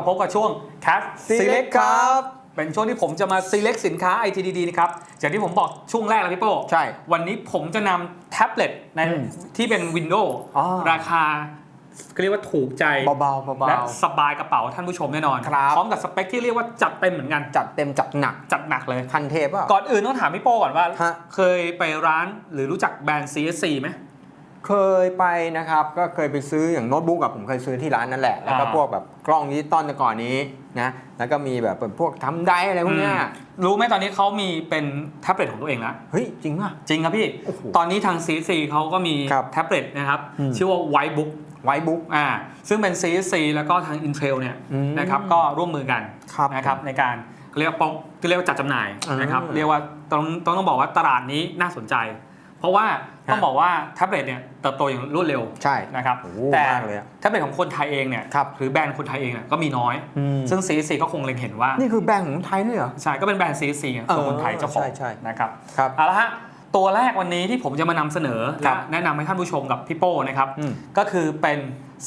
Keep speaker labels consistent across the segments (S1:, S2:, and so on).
S1: มาพบกับช่วง Cat
S2: Select ครับ
S1: เป็นช่วงที่ผมจะมา select สินค้า IT ดีๆนะครับอย่างที่ผมบอกช่วงแรกแล้วพี่โป้
S2: ใช่
S1: วันนี้ผมจะนำแท็บเล็ตใน
S2: อืม
S1: ที่เป็น Windows
S2: อ๋อ
S1: ราคาก็เรียกว่าถูกใจ
S2: เบาๆเบา
S1: และสบายกระเป๋าท่านผู้ชมแน่นอน
S2: ครับ
S1: พร้อมกับสเปคที่เรียกว่าจัดเต็มเหมือนกัน
S2: ๆจัดเต็มจัดหนัก
S1: จัดหนักเลย
S2: คันเทปเปล่ะ
S1: ก่อนอื่นต้องถามพี่โป้ก่อนว่า
S2: ฮะ
S1: เคยไปร้านหรือรู้จักแบรนด์ CSC ไหม
S2: เคยไปนะครับ ก็เคยไปซื้ออย่างโน้ตบุ๊กกับผมเคยซื้อที่ร้านนั่นแหละ แล้วก็
S1: อ่า
S2: พวกแบบกล้องดิจิตอลแต่ก่อนนี้นะ แล้วก็มีแบบเป็นพวกทำได้อะไรพวกเนี้ย
S1: อืมรู้ไหมตอนนี้เขามีเป็นแท็บเล็ตของตัวเองแล้ว
S2: เฮ้ย จริงป่ะ
S1: จริงครับพี่
S2: โอ้โห
S1: ตอนนี้ทาง CSC เขาก็มี
S2: ครับ
S1: แท็บเล็ตนะครับ
S2: อืม
S1: ชื่อว่า Whitebook
S2: ไวบุ๊ก
S1: อ่า ซึ่งเป็น CSC แล้วก็ทาง Intel เนี่ย
S2: อืม
S1: นะครับก็ร่วมมือกัน
S2: ครับ
S1: นะครับในการเรียกว่าป้องเรียกว่าจัดจำหน่าย
S2: อ่าน
S1: นะครับ เรียกว่าต้องต้องต้องบอกว่าตลาดนี้น่าสนใจ เพราะว่า ต้อง
S2: ฮะ
S1: บอกว่าแท็บเล็ตเนี่ยเติบโตอย่างรวดเร็ว
S2: ใช่
S1: นะครับ
S2: โอ้โห
S1: แต่
S2: มากเลยอะ
S1: แท็บเล็ตของคนไทยเองเนี่ย
S2: ครับ
S1: หรือแบรนด์คนไทยเองเนี่ยก็มีน้อย
S2: อืม
S1: ซึ่ง CSC ก็คงเล็งเห็นว่า
S2: นี่คือแบรนด์ของไทยด้วยเหรอ
S1: ใช่ ก็เป็นแบรนด์ CSC ของ
S2: เออ
S1: คนไทยเจ้าของ
S2: ใช่ใช่
S1: นะครับ
S2: ครับ
S1: เอาละฮะตัวแรกวันนี้ที่ผมจะมานำเสนอ
S2: ครั
S1: และ
S2: บ
S1: แนะนำให้ท่านผู้ชมกับพี่โป้นะครับ
S2: อืม
S1: ก็คือเป็น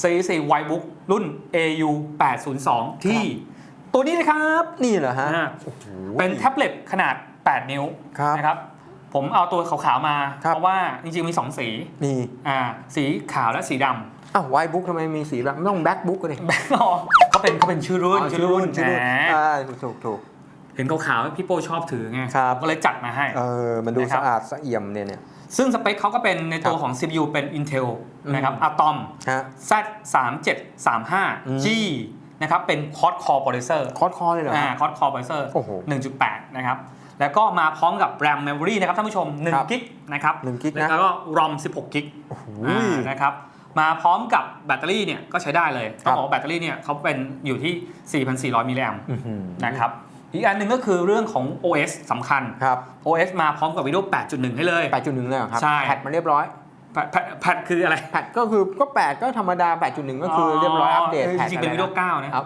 S1: CSC Whitebook รุ่น AU 802 ที่ ตัวนี้นะครับ
S2: นี่เหรอฮะ
S1: อ่า
S2: โอ้โห
S1: เป็นแท็บเล็ตขนาด 8 นิ้ว
S2: ครับ
S1: นะครับ ผมเอาตัวขาวๆมา
S2: ครับ
S1: เพราะว่าจริงๆมี2สี
S2: นี่
S1: อ่าสีขาวและสีด
S2: อ้าวไวบุ๊กทำไมมีสีแบบไม่ต้องแบ็คบุ๊กก็ดิำ
S1: แบงค์อ๋อเขาเป็นเขาเป็นชื่อรุ่น
S2: อ๋อชื่อรุ่นชื่อรุ่น
S1: แหม
S2: อ่าถูกถูก
S1: เห็นขาวๆพี่โป้ชอบถือไง
S2: ครับ
S1: ก็เลยจัดมาให้
S2: เออ มันดู
S1: นะครับ
S2: สะอาดสะเอี่ยมเนี่ยเนี่ย
S1: ซึ่งสเปคเขาก็เป็นในตัว
S2: ครับ
S1: ของ CPU เป็น Intel
S2: อืม
S1: นะครับ Atom
S2: ฮะ
S1: Z 3 7 3
S2: อืม
S1: 5 G นะครับเป็น Quad Core Processor
S2: คอร์สคอร์เลยเหรอ
S1: อ่า
S2: ฮะ
S1: Quad Core Processor
S2: โอ้โห
S1: 1.8 นะครับ แล้วก็มาพร้อมกับ RAM Memory นะครับท่านผู้ชม
S2: ครับ
S1: 1กิกนะครับ
S2: หนึ่งกิกนะ
S1: แล้วก็ ROM 16กิก
S2: โอ้โห
S1: อ่านะครับมาพร้อมกับแบตเตอรี่เนี่ยก็ใช้ได้เลย
S2: ครั
S1: ต้อบงบอกว่าแบตเตอรี่เนี่ยเขาเป็นอยู่ที่ 4,400 มิลลิแอมป์
S2: อื้อหือ
S1: นะครับอีกอันหนึ่งก็คือเรื่องของ OS สำคัญ
S2: ครับ
S1: OS มาพร้อมกับ Windows 8.1 ให้เลย
S2: 8.1 เลยเหรอครับ
S1: ใช่
S2: แพทมาเรียบร้อย
S1: แพทแพทแพทคืออะไร
S2: แพทก็คือก็ 8 ก็ธรรมดา 8.1 ก็คือเรียบร้อยอัปเดต
S1: คือ
S2: แพ
S1: จ
S2: ท
S1: ริงๆเป็น
S2: อะไร
S1: Windows 9นะ
S2: ครับ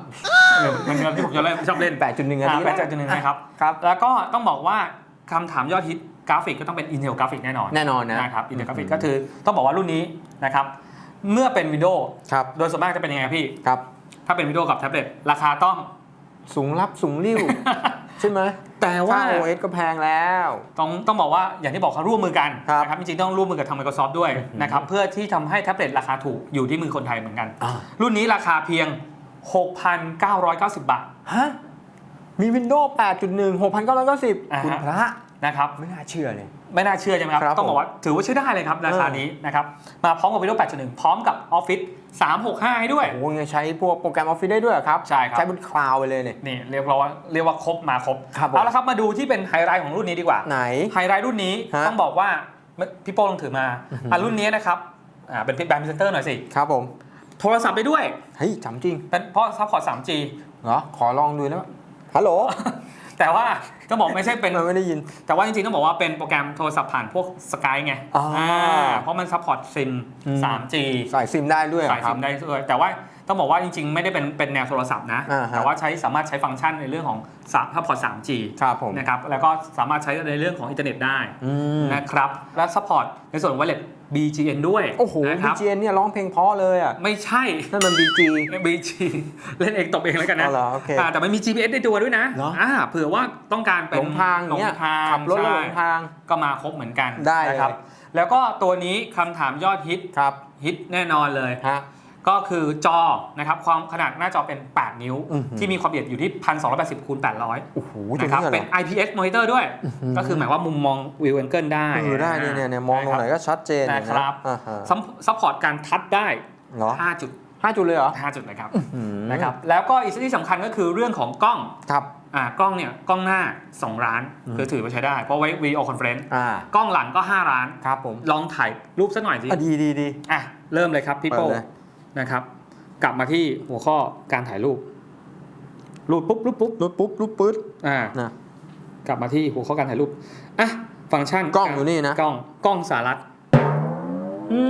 S1: เออมันเงินที่ผมจะเล่นชอบเล่น
S2: 8.1อันนี้
S1: แปดจุดหนึ่งนะครับ
S2: ครับ
S1: แล้วก็ต้องบอกว่าคำถามยอดฮิตกราฟิกก็ต้องเป็น Intel กราฟิกแน่นอน
S2: แน่นอนนะ
S1: นะครับ Intel กราฟิกก็คือต้องบอกว่ารุ่นนี้นะครับเมื่อเป็น Windows
S2: ครับ
S1: โดยส่วนมากจะเป็นยังไงพี่
S2: ครับ
S1: ถ้าเป็น Windows กับแท็บเล็ตราคาต้อง
S2: สูงรับสูงริ้ว ใช่ไหม
S1: แต่ว่า
S2: ค่า OS ก็แพงแล้ว
S1: ต้องต้องบอกว่าอย่างที่บอกเขาร่วมมือกัน
S2: ครับ
S1: นะครับจริงๆต้องร่วมมือกับทาง Microsoft ด้วยนะครับเพื่อที่ทำให้แท็บเล็ตราคาถูกอยู่ที่มือคนไทยเหมือนกัน
S2: อ่า
S1: รุ่นนี้ราคาเพียง 6,990 บาท
S2: ฮะ มี Windows 8.1 6,990
S1: อ่าฮะ
S2: คุณพระ
S1: นะครับ
S2: ไม่น่าเชื่อเลย
S1: ไม่น่าเชื่อใช่ไหมครับ
S2: ครับ
S1: ต้องบอกว่าถือว่าใช้ได้เลยครับราคา
S2: เออ
S1: นี้นะครับ มาพร้อมกับ Windows 8.1 พร้อมกับ Office 365 ให้ด้วย
S2: โอ้โหยังใช้พวกโปรแกรมออฟฟิศได้ด้วยเหรอครับ
S1: ใช่ครับ
S2: ใช้บนคลาวด์ไปเลยเนี่ย
S1: นี่เรียกว่าเรียกว่าครบมาครบ
S2: ครับผม
S1: เอาละครับมาดูที่เป็นไฮไลท์ของรุ่นนี้ดีกว่า
S2: ไหน
S1: ไฮไลท์รุ่นนี้
S2: ฮะ
S1: ต้องบอกว่าพี่โป้ลองถือมา
S2: อื้อหืออ่
S1: อะรุ่นนี้นะครับอ่าเป็นแบรนด์พรีเซนเตอร์หน่อยสิ
S2: ครับผม
S1: โทรศัพท์ไปด้วย
S2: เฮ้ยจำจริง
S1: เป็นเพราะซัพพอร์ต 3G
S2: เหรอ ขอลองดูแล้วฮัลโหล
S1: แต่ว่าก็บอกไม่ใช่เป็น
S2: มันไม่ได้ยิน
S1: แต่ว่าจริงๆต้องบอกว่าเป็นโปรแกรมโทรศัพท์ผ่านพวกสกายไง
S2: อ่า
S1: เพราะมันซัพพอร์ตซิม
S2: อืม
S1: 3G
S2: ใส่ซิมได้ด้วยเหร
S1: สา
S2: อยครั
S1: ซิ
S2: บ
S1: มได้ด้วยแต่ว่า ต้องบอกว่าจริงๆ ไม่ได้เป็นเป็นแนวโทรศัพท์นะ
S2: อ่าฮะ
S1: แต่ว่าใช้สามารถใช้ฟังก์ชันในเรื่องของซัพพอร์ต 3G
S2: ครับผม
S1: นะครับแล้วก็สามารถใช้ในเรื่องของอินเทอร์เน็ตได้
S2: อืม
S1: นะครับและซัพพอร์ตในส่วนของ Wireless BGN ด้วย
S2: โอ้โห
S1: นะครับ
S2: BGN เนี่ยร้องเพลงเพราะเลยอะ
S1: ไม่ใช่
S2: นั่นมัน BG
S1: BG เล่นเองตบเองแล้วกันนะ
S2: เอาเหรอโอเค
S1: อ่าแต่มันมี GPS ในตัวด้วยนะ
S2: เหรอ
S1: อ่าเผื่อว่าต้องการเป็น
S2: หลงทาง
S1: หลง
S2: เนี่ย
S1: ทาง
S2: ขับรถแล้วหลง
S1: ใช่
S2: ทาง
S1: ก็มาครบเหมือนกัน
S2: ได้เลย
S1: นะครับแล้วก็ตัวนี้คำถามยอดฮิต
S2: ครับ
S1: ฮิตแน่นอนเลย
S2: ฮะ
S1: ก็คือจอนะครับความขนาดหน้าจอเป็น 8 นิ้ว
S2: อื้อหือ
S1: ที่มีความละเอียดอยู่ที่ 1280คูณ800
S2: โอ้โห
S1: นะครับ
S2: ตัว
S1: เป็น IPS monitor ด้วย
S2: หือ
S1: ก็คือหมายว่ามุมมองวิวแองเกิลได้
S2: เออได้เนี่ยเนี่ยเนี่ยมองตรงไหนก็ชัดเจนเลย
S1: นะครับ
S2: อ่าฮะ
S1: ซัพพอร์ตการทัชได้
S2: เหรอ
S1: 5จุด
S2: ห้าจุดเลยเหรอ
S1: 5จุดเลยครับ
S2: อืม
S1: นะครับ แล้วก็อีกที่สำคัญก็คือเรื่องของกล้อง
S2: ครับ
S1: อ่ากล้องเนี่ยกล้องหน้า 2 ร้าน
S2: อืม
S1: คือถือว่าใช้ได้ เพราะไว้ video conference
S2: อ่าก
S1: ล้องหลังก็ 5 ร้าน
S2: ครับผม
S1: ลองถ่ายรูปสักหน่อยสิ
S2: อะดีดีดี
S1: อะเริ่มเลยครับพี่โป้
S2: เปิดเลย
S1: นะครับ กลับมาที่หัวข้อการถ่ายรูป รูปปุ๊บรูปปุ๊บ
S2: รูปปุ๊บรูปปึ๊ด
S1: อ่า
S2: นะ
S1: กลับมาที่หัวข้อการถ่ายรูปอะฟังก์ชัน
S2: กล้องอยู่นี่นะ
S1: กล้องกล้องสารัต
S2: อื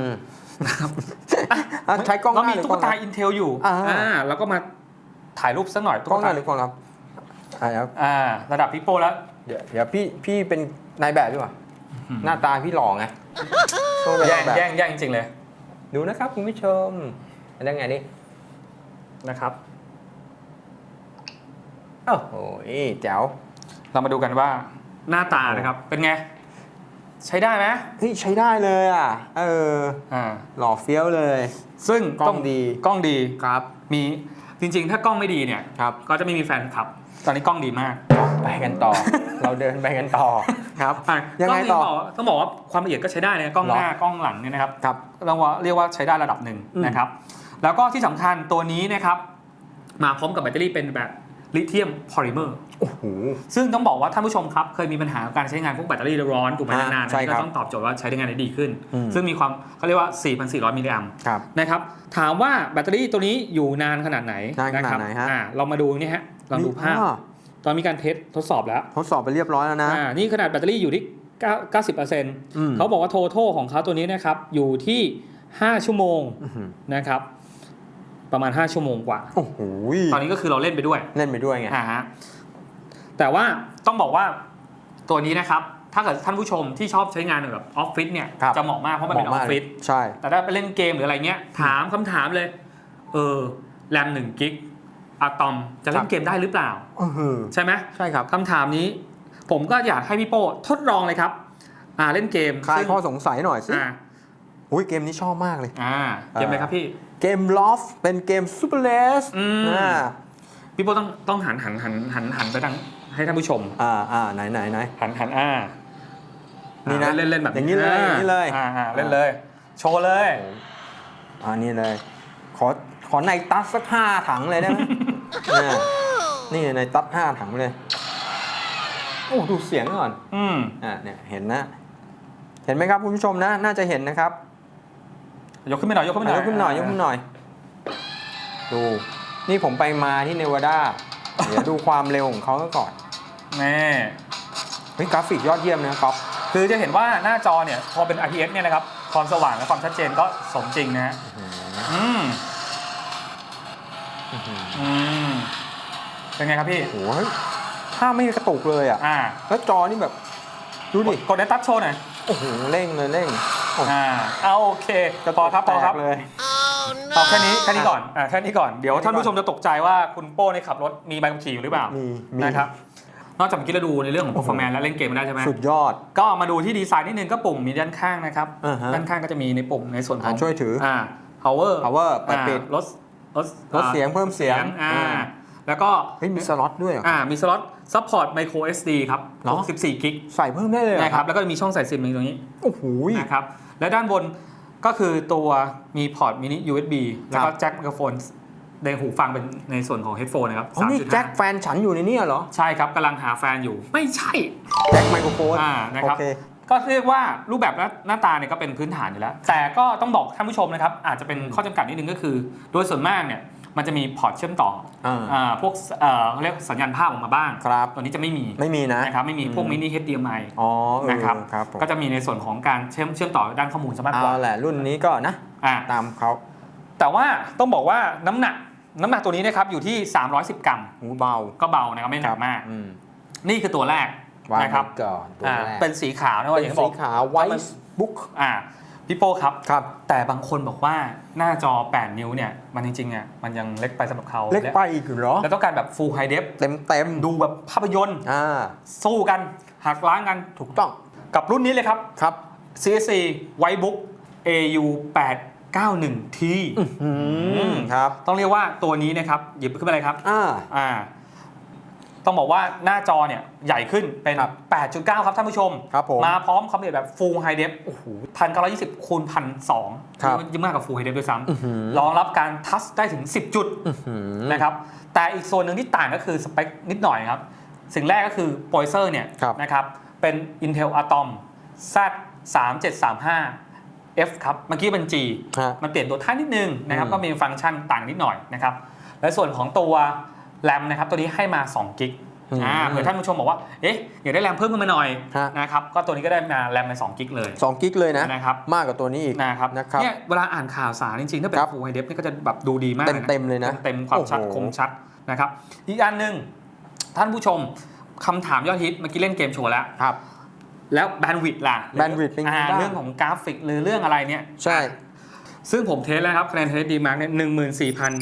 S2: มอะใช้กล้องห
S1: เรา
S2: น้า
S1: มี
S2: หรือ
S1: ตุ๊
S2: ก
S1: ก
S2: ล้องห
S1: ตา
S2: ลัง
S1: อินเทลอยู่
S2: อ่า
S1: แล้วก็มาถ่ายรูปสักหน่อยตุ๊
S2: กล้อง
S1: ก
S2: หน้า
S1: ตา
S2: หรือกล้องหลังอะครับ
S1: อ่า ระดับพี่โป้แล้ว
S2: เดี๋ยวเดี๋ยวพี่พี่เป็นนายแบบดีกว่าหน้าตาพี่หล่อไงต้องเป็น
S1: แย่
S2: นางยแบบ
S1: แย่งแย่งจริงๆเลย
S2: ดูนะครับคุณผู้ชมอันนั้นไงนี่
S1: นะครับ
S2: โอ้โหแจ๋ว
S1: เรามาดูกันว่าหน้าตานะครับเป็นไง ใช้ได้ไหม
S2: เฮ้ยใช้ได้เลยอะ เออ
S1: อ่า
S2: หล่อเฟี้ยวเลย
S1: ซึ่ง
S2: กล้องดี
S1: กล้องดี
S2: ครับ
S1: มีจริงๆ ถ้ากล้องไม่ดีเนี่ย
S2: ครับ
S1: ก็จะไม่มีแฟนคลับ ตอนนี้กล้องดีมาก
S2: ไปกันต่อ เราเดินไปกันต่อครับ
S1: อะ
S2: ยังไง
S1: กล้
S2: ต่อ
S1: นี้บกต้องบอกว่าความละเอียดก็ใช้ได้นะกล้อง
S2: หรอ
S1: หน้ากล้องหลังเนี่ยนะครับ
S2: ครับ
S1: เราว่าเรียกว่าใช้ได้ระดับหนึ่ง
S2: อืม
S1: นะครับ แล้วก็ที่สำคัญตัวนี้นะครับมาพร้อมกับแบตเตอรี่เป็นแบบลิเธียมพอลิเมอร์
S2: โอ้โห
S1: ซึ่งต้องบอกว่าท่านผู้ชมครับเคยมีปัญหากับการใช้งานพวกแบตเตอรี่ร้อนถูกไหม
S2: อ่านา
S1: นๆ
S2: ใช่
S1: อันนี้
S2: ครับ
S1: ก็ต้องตอบโจทย์ว่าใช้ได้งานได้ดีขึ้น
S2: อืม
S1: ซึ่งมีความเขาเรียกว่า 4,400 มิลลิแอมป์
S2: ครับ
S1: นะครับถามว่าแบตเตอรี่ตัวนี้อยู่นานขนาดไหน
S2: นานขนาด
S1: ครับ
S2: ไหนฮะ
S1: อ่าเรามาดูนี่ฮะลองดูภาพ
S2: อ่
S1: ตอนมีการเทสทดสอบแล้ว
S2: ทดสอบไปเรียบร้อยแล้วนะ
S1: อ่า นี่ขนาดแบตเตอรี่อยู่ที่ 9 90%
S2: อืม
S1: เขาบอกว่า total ของเขาตัวนี้นะครับ อยู่ที่ 5 ชั่วโมง
S2: อื้อหือ
S1: นะครับ ประมาณ 5 ชั่วโมงกว่า
S2: โอ้โห
S1: ตอนนี้ก็คือเราเล่นไปด้วย
S2: เล่นไปด้วยไง
S1: อ่าฮะแต่ว่าต้องบอกว่าตัวนี้นะครับ ถ้าเกิดท่านผู้ชมที่ชอบใช้งานแบบออฟฟิศเนี่ย
S2: ครับ
S1: จะเหมาะมากเพราะมันเป็นออฟฟิศ
S2: ใช่
S1: แต่ถ้าไปเล่นเกมหรืออะไรเงี้ย ถามคำถามเลย เออ แรมหนึ่งกิก อะตอมจะเล่นเกมได้หรือเปล่า
S2: เออ
S1: ใช่ไหม
S2: ใช่ครับ
S1: คำถามนี้ ผมก็อยากให้พี่โป้ทดลองเลยครับ อ่าเล่นเกม
S2: คลาย
S1: ซึ่ง
S2: ข้อสงสัยหน่อยสิ
S1: อ่า
S2: อุ้ยเกมนี้ชอบมากเลย
S1: อ่า เกมอะไรครับพี่
S2: เกมลอฟเป็นเกมซูเปอร์เลส
S1: อืม
S2: อ่า
S1: พี่โป้ต้องต้องหันหันหันหันหันไปทางให้ท่านผู้ชม
S2: อ่าอ่าไหนไหนไหน
S1: หันหันอ่า
S2: นี่นะ
S1: อ่าเล่นเล่นแบบ
S2: อย่างนี้เลยอย่างนี้เลย
S1: อ่าอ่าเล่นเลย โชว์เลย
S2: อ่านี่เลย ขอ ขอในตัสสักห้าถังเลยได้ไหมอ่านี่ในตัสห้าถังเลย โอ้ดูเสียงก่อน
S1: อืม
S2: อ่าเนี่ยเห็นนะ เห็นไหมครับคุณผู้ชมนะ น่าจะเห็นนะครับ
S1: ยกขึ้นไปหน่อยยกขึ้นไปหน่อย
S2: ยกขึ้นหน่อยยกขึ้นหน่อย ดู นี่ผมไปมาที่เนวาดา เดี๋ยวดูความเร็วของเขาก่อน
S1: แน่
S2: เฮ้ยกราฟิกยอดเยี่ยมนะก๊อฟ
S1: คือจะเห็นว่าหน้าจอเนี่ย พอเป็น IPS เนี่ยนะครับ ความสว่างและความชัดเจนก็สมจริงนะฮะอืม อืมเป็นไงครับพี่
S2: โอ้โหเฮ้ยถ้าไม่กระตุกเลยอะ
S1: อ่า
S2: แล้วจอนี่แบบ ดูดิ
S1: กดได้ตัดโชว์หน่อย
S2: โอ้โห เร่งเลยเร่งโอ้โห
S1: อ่าเอาโอเคพอครับพอครับ
S2: แตกเลย
S1: เอาแค่นี้แค่นี้ก่อนอ่าแค่นี้ก่อน เดี๋ยวท่านผู้ชมจะตกใจว่าคุณโป้ในยขับรถมีใบขับขี่อยู่หรือเปล่า
S2: มีมี
S1: นะครับนอกจากเมื่อกี้เราดูในเรื่องของ performance แล้วเล่นเกมมาได้ใช่ไหม
S2: สุดยอด
S1: ก็มาดูที่ดีไซน์นิดนึงก็ปุ่มมีด้านข้างนะครับ
S2: อ่าฮะ
S1: ด้านข้างก็จะมีในปุ่มในส่วนข
S2: อ่า
S1: อง
S2: ช่วยถือ
S1: อ่า power
S2: power เปิด
S1: อ่า
S2: ปิด
S1: ลด ลด
S2: ลดเสียงเพิ่มเสียง
S1: อ่า
S2: อ่า
S1: แล้วก็
S2: เฮ้ยมีสล็อตด้วยเหรอ
S1: อ่ามีสล็อต support micro SD ครับ
S2: เหรอ
S1: 64กิก
S2: ใส่เพิ่มได้เลยเหอ
S1: นะครับแล้วก็มีช่องใส่ซิมตรงนี้
S2: โอ้โห
S1: นะครับและด้านบนก็คือตัวมีพอร์ตมินิ USB แล้วก็
S2: ครับ
S1: แจ็คไมโครโฟนในหูฟังเป็นในส่วนของ headphone นะครับ
S2: อ๋อนี่
S1: 3.5
S2: แจ็คแฟนฉันอยู่ในเนี่ยเหรอ
S1: ใช่ครับกำลังหาแฟนอยู่ ไม่ใช่
S2: แจ็คไมโครโฟน
S1: อ่านะครับ
S2: โอเค
S1: ก็เรียกว่ารูปแบบหน้าหน้าตาเนี่ยก็เป็นพื้นฐานอยู่แล้ว แต่ก็ต้องบอกท่านผู้ชมนะครับ อาจจะเป็นข้อจำกัดนิดนึงก็คือ โดยส่วนมากเนี่ยมันจะมีพอร์ตเชื่อมต่อ
S2: อ่า
S1: อ่าพวกเอ่อเขาเรียกสัญญาณภาพออกมาบ้าง
S2: ครับ
S1: ตัวนี้จะไม่มี
S2: ไม่มีนะ
S1: นะครับไม่มีพวก
S2: อืม
S1: มินิ HDMI
S2: อ๋อเออ
S1: นะครับ
S2: ครับผม
S1: ก็จะมีในส่วนของการเชื่อมเชื่อมต่อด้านข้อมูลซะมากก
S2: เอา
S1: ว่า
S2: แหละรุ่นนี้ก็นะ
S1: อ่า
S2: ตามเขา
S1: แต่ว่าต้องบอกว่าน้ำหนักน้ำหนักตัวนี้นะครับอยู่ที่ 310 กรัม
S2: หูเบา
S1: ก็เบานะครับไม่หนักมาก
S2: อืม
S1: นี่คือตัวแรก
S2: วาง
S1: นะครับ
S2: ไว้ก่อนตัว
S1: อ่า
S2: แรก
S1: เป็นสีขาวนะว่าอ
S2: เป็
S1: ย่านงที่บ
S2: สี
S1: อก
S2: ขาวไว
S1: ถ้ามัน
S2: ท์บุ๊ก
S1: อ่าพี่โป้ครับ
S2: ครับ
S1: แต่บางคนบอกว่าหน้าจอ 8 นิ้วเนี่ย มันจริงๆอะมันยังเล็กไปสำหรับเขา
S2: เล็กไปอีกเหรอ
S1: แล้วต้องการแบบ Full High Def
S2: เต็มเต็ม
S1: ดูแบบภาพยนตร์
S2: อ่า
S1: สู้กัน หักล้างกัน
S2: ถูกต้อง
S1: กับรุ่นนี้เลยครับ
S2: ครับ
S1: CSC Whitebook AU 891T
S2: อืมครับ
S1: ต้องเรียกว่าตัวนี้นะครับ หยิบขึ้นมาเลยครับ
S2: อ่า
S1: อ่า ต้องบอกว่าหน้าจอเนี่ยใหญ่ขึ้นเป็น
S2: ครับ
S1: 8.9 ครับท่านผู้ชม
S2: ครับผม
S1: มาพร้อมความละเอียดแบบ Full High Def โอ้โห1920คูณพันสอง
S2: ครับ
S1: ยิ่งมากกว่า Full High Def ด้วยซ้
S2: อื้อหือำ
S1: รองรับการทัชได้ถึง 10 จุด
S2: อื้อหือ
S1: นะครับ แต่อีกส่วนหนึ่งที่ต่างก็คือสเปคนิดหน่อยครับ สิ่งแรกก็คือโปรเซอร์เนี่ย
S2: ครับ
S1: นะครับ เป็น Intel Atom Z 3 7 3 5 F ครับ เมื่อกี้เป็น G
S2: ฮะ
S1: มันเปลี่ยนตัวท้ายนิดนึงนะครับ
S2: อืม
S1: ก็มีฟังก์ชันต่างนิดหน่อยนะครับ และส่วนของตัว แรมนะครับตัวนี้ให้มา2กิก
S2: อืม
S1: อ่าเผื่อท่านผู้ชมบอกว่าเอ๊ะอยากได้แรมเพิ่มขึ้นมาหน่อย
S2: ฮะ
S1: นะครับก็ตัวนี้ก็ได้มาแรมใน2กิกเลย
S2: สองกิกเลยนะ
S1: นะครับ
S2: มากกว่าตัวนี้อีก
S1: นะครับ
S2: นะครับ
S1: เนี่ยเวลาอ่านข่าวสารจริงๆถ้าเป็น
S2: ครับ
S1: Full High Def นี่ก็จะแบบดูดีมากเลยนะ
S2: เต็มๆเลยนะ
S1: เต็มๆความชัด
S2: โอ้โห
S1: คมชัดนะครับอีกอันหนึ่งท่านผู้ชมคำถามยอดฮิตเมื่อกี้เล่นเกมโชว์แล้ว
S2: ครับ
S1: แล้วแบนด์วิดต์ล่ะ
S2: bandwidth เป็นไง
S1: อ่า
S2: บ้าง
S1: เรื่องของกราฟิกหรือเรื่องอะไรเนี่ย
S2: ใช่
S1: ซึ่งผมเทสแล้วครับคะแนนเทสดีมาร์กเนี่ยหนึ่งหมื่นสี่พัน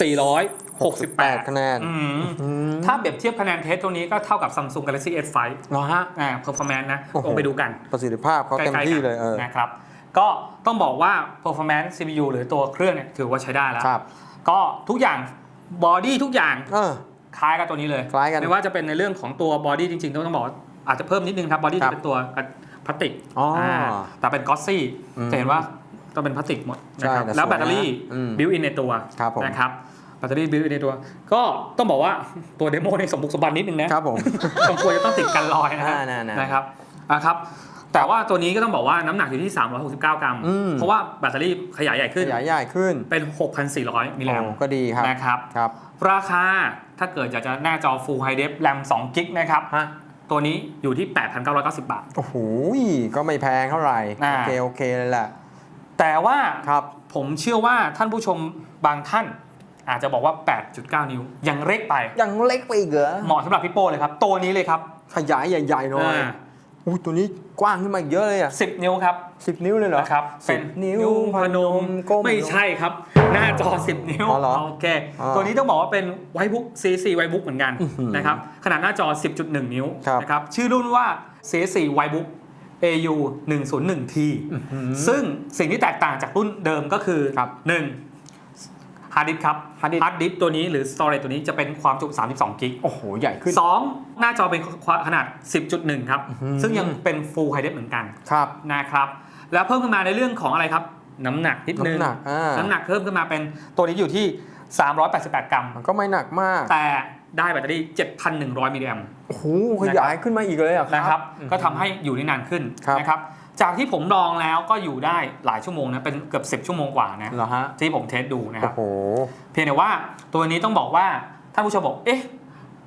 S1: สี่ร้อย 68
S2: คะแนน
S1: อืม
S2: อืม
S1: ถ้าเปรียบเทียบคะแนนเทสตัวนี้ก็เท่ากับ Samsung Galaxy S5
S2: เหรอฮะ
S1: อ่า performance นะ
S2: โอ้โห
S1: ลองไปดูกัน
S2: ประสิทธิภาพเขาเต็ม
S1: ใกๆ
S2: ที่
S1: กัน
S2: เลยเออ
S1: นะครับ ก็ต้องบอกว่า performance CPU หรือตัวเครื่องเนี่ยถือว่าใช้ได้แล้ว
S2: ครับ
S1: ก็ทุกอย่างบอดี้ทุกอย่าง
S2: เออ
S1: คล้ายกับตัวนี้เลย
S2: คล้ายกัน
S1: ไม่ว่าจะเป็นในเรื่องของตัวบอดี้จริงๆ ต้องบอกว่าอาจจะเพิ่มนิดนึงครับบอดี้
S2: ครั
S1: จะ
S2: บ
S1: เป็นตัวพลาสติก
S2: อ๋ออ่า
S1: แต่เป็นกอสซี่
S2: อืม
S1: จะเห็นว่าต้องเป็นพลาสติกหมดนะครับ
S2: ใช่แต่
S1: แล้ว
S2: สวยนะ
S1: แบตเตอรี่
S2: อืม
S1: บิวอินในตัว
S2: ครับผม
S1: นะครับ แบตเตอรี่บิวอินในตัว ก็ต้องบอกว่าตัวเดโมในสมบุกสมบันนิดนึงนะครับ
S2: ผม
S1: สมควรจะต้องติดกันลอยนะฮะ
S2: อ่าน่ๆๆ
S1: นะครับอะครับ แต่ว่าตัวนี้ก็ต้องบอกว่าน้ำหนักอยู่ที่ 369 กรัม
S2: อืม
S1: เพราะว่าแบตเตอรี่ขยายใหญ่ขึ้น
S2: ขยายใหญ่ขึ้น
S1: เป็น 6,400 มิลลิแอม
S2: โอ้ก็ดีครับ
S1: นะครับ
S2: ครับ
S1: ราคาถ้าเกิดอยากจะหน้าจอ Full High Def RAM 2กิกนะครับ
S2: ฮะ
S1: ตัวนี้อยู่ที่ 8,990 บาท
S2: โอ้โห ก็ไม่แพงเท่าไหร่
S1: อ่า
S2: โอเค โอเคเลยแหละ
S1: แต่ว่า
S2: ครับ
S1: ผมเชื่อว่าท่านผู้ชมบางท่าน อาจจะบอกว่า 8.9 นิ้ว ยังเล็กไป
S2: ยังเล็กไปอีกเหรอ
S1: เหมาะสำหรับพี่โป้เลยครับ ตัวนี้เลยครับ
S2: ขยายใหญ่ๆหน่อย
S1: อ่า
S2: อุ้ยตัวนี้กว้างขึ้นมาอีกเยอะเลยอะ
S1: 10 นิ้วครับ
S2: สิบนิ้วเลยเหรอ
S1: นะครับ
S2: สิ
S1: เป็
S2: บ
S1: น
S2: นิ้ว
S1: พนม
S2: ก้ม
S1: ไม่ใช่ครับ หน้าจอ 10 นิ้ว
S2: อ๋อเหรอ
S1: โอเค
S2: อ๋อ
S1: ตัวนี้ต้องบอกว่าเป็นไวบุ๊ก CC ไวบุ๊กเหมือนกัน
S2: อื้อหือ
S1: นะครับขนาดหน้าจอ 10.1 นิ้ว
S2: ครับ
S1: นะครับชื่อรุ่นว่า CC ไวบุ๊ก AU 101T
S2: อื้อหือ
S1: ซึ่งสิ่งที่แตกต่างจากรุ่นเดิมก็คือ
S2: ครับ
S1: หนึ่ง ฮาร์ดดิสครับ
S2: hard disk
S1: ฮาร์ดดิสตัวนี้หรือ storage ตัวนี้จะเป็นความจุ 32 กิก
S2: โอ้โห ใหญ่ขึ้น
S1: สองหน้าจอเป็นขนาด 10.1 ครับ
S2: อื้อหือ
S1: ซึ่งยังเป็น Full High Def เหมือนกัน
S2: ครับ
S1: นะครับ แล้วเพิ่มขึ้นมาในเรื่องของอะไรครับ น้ำหนักนิดนึง
S2: น้ำหนักอ่า
S1: น้ำหนักเพิ่มขึ้นมาเป็นตัวนี้อยู่ที่ 388 กรัม
S2: มันก็ไม่หนักมาก
S1: แต่ได้แบตเตอรี่ 7,100 มิลลิแอม
S2: โอ้โห ขยายขึ้นมาอีกเลยอะ
S1: นะครับ ก็ทำให้อยู่ได้นานขึ้น
S2: ครับ
S1: นะครับ จากที่ผมลองแล้วก็อยู่ได้หลายชั่วโมงนะเป็นเกือบ 10 ชั่วโมงกว่านะ
S2: เหรอฮะ
S1: ที่ผมเทสดูนะค
S2: โอ้
S1: รับ
S2: โห
S1: เพียงแต่ว่าตัวนี้ต้องบอกว่าท่านผู้ชมบอกเอ๊ะ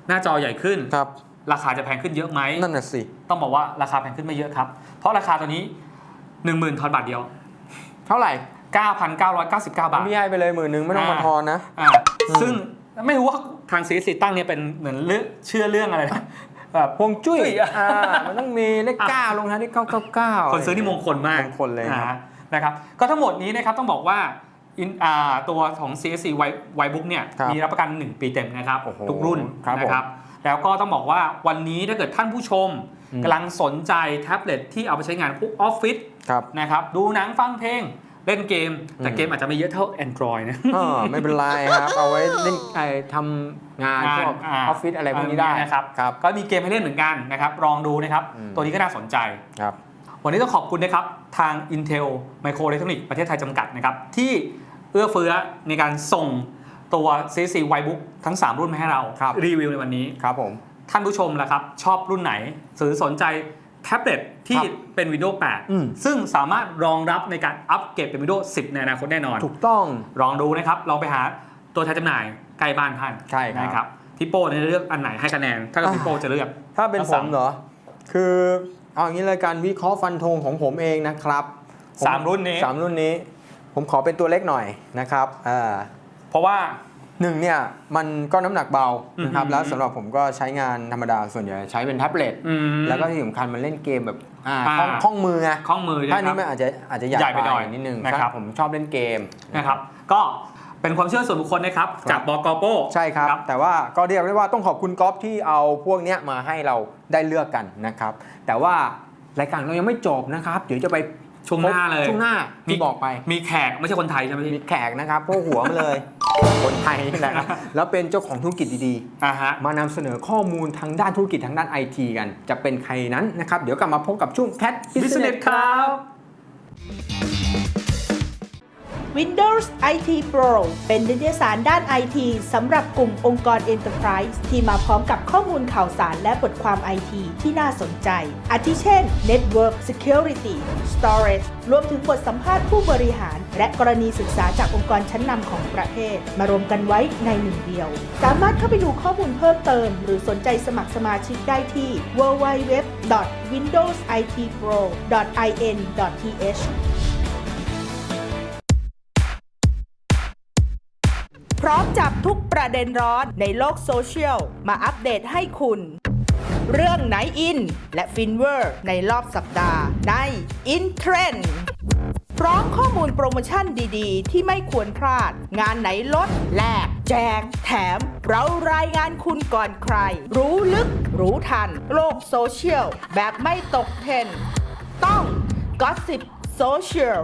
S1: หน้าจอใหญ่ขึ้น
S2: ครับ
S1: ราคาจะแพงขึ้นเยอะไหม
S2: นั่นน่ะสิ
S1: ต้องบอกว่าราคาแพงขึ้นไม่เยอะครับ เพราะราคาตัวนี้ 10,000ทอนบาทเดียว
S2: เท่าไหร่
S1: 9,999 บาท
S2: พี่ให้ไปเลยหมื่นหนึ่งไม่ต้องมา
S1: อ่า
S2: ทอนนะ
S1: อ่าซึ่งไม่รู้ว่าทางซีซีตั้งเนี่ยเป็นเหมือนเรื่องเชื่อเรื่องอะไรนะ แบบ
S2: พวงจุ้ย
S1: จุ้ยอะ
S2: อ่ามันต้องมีเลขเก้าลงท้ายด้วยเก้าเก้าเก้า
S1: คนซื้อนี่มงคลมาก
S2: มงคลเลยครับ
S1: อ่านะครับก็ทั้งหมดนี้นะครับต้องบอกว่าอินอ่าตัวของ CSC ไวไวบุ๊กเนี่ย
S2: ครับ
S1: มีรับประกัน 1 ปีเต็มนะครับ
S2: โอ้โห
S1: ทุกรุ่น
S2: ครับ
S1: นะครับแล้วก็ต้องบอกว่าวันนี้ถ้าเกิดท่านผู้ชม
S2: อืม
S1: กำลังสนใจแท็บเล็ตที่เอาไปใช้งานพวกออฟฟิศ
S2: ครับ
S1: นะครับดูหนังฟังเพลง เล่นเกม แต่
S2: อืม
S1: เกมอาจจะไม่เยอะเท่า Android นะ
S2: อ่าไม่เป็นไรครับ เอาไว้เล่นไอ้ทำงานพวกอ
S1: อ่า
S2: อฟฟิศอะไรพวกนี้ได้
S1: นะครับ
S2: ครับ
S1: ก็มีเกมให้เล่นเหมือนกันนะครับลองดูนะครับ
S2: อืม
S1: ตัวนี้ก็น่าสนใจ
S2: ครับ
S1: วันนี้ต้องขอบคุณนะครับ ทาง Intel Microelectronics ประเทศไทยจำกัดนะครับ ที่เอื้อเฟื้อในการส่งตัว CC w i b o o k ทั้ง 3 รุ่นมาให้เรา
S2: ครับ
S1: รีวิวในวันนี้
S2: ครับผม
S1: ท่านผู้ชมล่ะครับ ชอบรุ่นไหนหรือสนใจ แท็บเล็ตที่
S2: ครับ
S1: เป็น Windows
S2: อืม
S1: 8 ซึ่งสามารถรองรับในการอัปเกรดเป็น Windows 10 ในอนาคตแน่นอน
S2: ถูกต้อง
S1: ลองดูนะครับ ลองไปหาตัวแทนจำหน่ายใกล้บ้านท่าน
S2: ใช่ครับ
S1: นะครับพี่โป้เนี่ยเลือกอันไหนให้คะแนน ถ้าเกิดพี่โป้จะเลือก
S2: ถ้าเป็น
S1: ทั้ง
S2: ผ
S1: สาม
S2: ม เหรอ คือเอาอย่างนี้เลยการวิเคราะห์ฟันธงของผมเองนะครับผ
S1: สามรุ่นนี้
S2: สามรุ่นนี้ ผมขอเป็นตัวเล็กหน่อยนะครับอ่า
S1: เพราะว่า
S2: หนึ่งเนี่ยมันก็น้ำหนักเบานะครับ
S1: อือหือ
S2: แล้วสำหรับผมก็ใช้งานธรรมดาส่วนใหญ่ใช้เป็นแท็บเล็ต
S1: อืม
S2: แล้วก็ที่สำคัญมันเล่นเกมแบบอ่า
S1: อ่า
S2: คล่องคล่องมือไง
S1: ข้องมือ
S2: ถ้าอัน
S1: นะค
S2: นี้
S1: รับ
S2: มันอาจจะอาจจะใหญ่
S1: ใหญ่ไปหน่อย
S2: นิดนึง
S1: นะครับ
S2: ผมชอบเล่นเกม
S1: นะครับก็เป็นความเชื่อส่วนบุคคลนะครับ
S2: ครับ
S1: จากบอกโป้
S2: ใช่ครับ แต่ว่าก็เรียกได้ว่าต้องขอบคุณก๊อฟที่เอาพวกเนี้ยมาให้เราได้เลือกกันนะครับ แต่ว่ารายการเรายังไม่จบนะครับ เดี๋ยวจะไป
S1: ช่วงหน้าเลย
S2: ช่วงหน้าที่บอกไป
S1: มีแขกไม่ใช่คนไทยใช่ไหม
S2: มี
S1: พี่
S2: แขกนะครับพวกหัวมาเลย คนไทยนี่แหละครับแล้วเป็นเจ้าของธุรกิจดี
S1: อ่าฮะ
S2: ๆมานำเสนอข้อมูลทางด้านธุรกิจทางด้านไอทีกัน จะเป็นใครนั้นนะครับ เดี๋ยวกลับมาพบกับช่วง Cat
S1: บิสเน
S2: Business
S1: สครับ
S3: Windows IT Pro เป็นนิตยสารด้าน IT สำหรับกลุ่มองค์กร Enterprise ที่มาพร้อมกับข้อมูลข่าวสารและบทความ IT ที่น่าสนใจ อาทิเช่น Network Security Storage รวมถึงบทสัมภาษณ์ผู้บริหาร และกรณีศึกษาจากองค์กรชั้นนำของประเทศ มารวมกันไว้ในหนึ่งเดียว สามารถเข้าไปดูข้อมูลเพิ่มเติม หรือสนใจสมัครสมาชิกได้ที่ www.windowsitpro.in.th ร้อมจับทุกประเด็นร้อนในโลกโซเชียล มาอัปเดตให้คุณ เรื่องไหนอิน และฟินเวอร์ในรอบสัปดาห์ใน In Trend พร้อมข้อมูลโปรโมชั่นดีๆ ที่ไม่ควรพลาด งานไหนลดแลกแจกแถม เรารายงานคุณก่อนใคร รู้ลึก รู้ทัน โลกโซเชียล แบบไม่ตกเทรนต้อง Gossip Social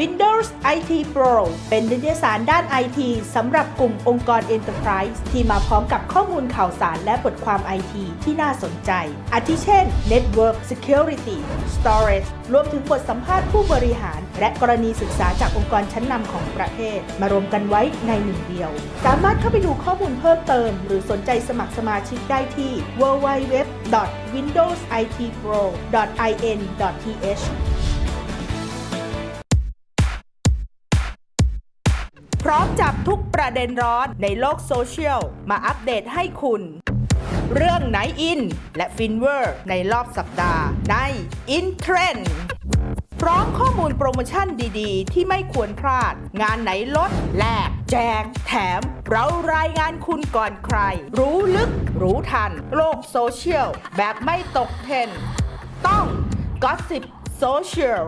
S3: Windows IT Pro เป็นนิตยสารด้าน IT สำหรับกลุ่มองค์กร Enterprise ที่มาพร้อมกับข้อมูลข่าวสารและบทความ IT ที่น่าสนใจ อาทิเช่น Network Security Storage รวมถึงบทสัมภาษณ์ผู้บริหาร และกรณีศึกษาจากองค์กรชั้นนำของประเทศ มารวมกันไว้ในหนึ่งเดียว สามารถเข้าไปดูข้อมูลเพิ่มเติม หรือสนใจสมัครสมาชิกได้ที่ www.windowsitpro.in.th พร้อมจับทุกประเด็นร้อนในโลกโซเชียล มาอัปเดตให้คุณ เรื่องไหนอิน และฟินเวอร์ในรอบสัปดาห์ใน In Trend พร้อมข้อมูลโปรโมชั่นดีๆ ที่ไม่ควรพลาด งานไหนลดแลกแจกแถม เรารายงานคุณก่อนใคร รู้ลึก รู้ทัน โลกโซเชียล แบบไม่ตกเทรนต้อง Gossip Social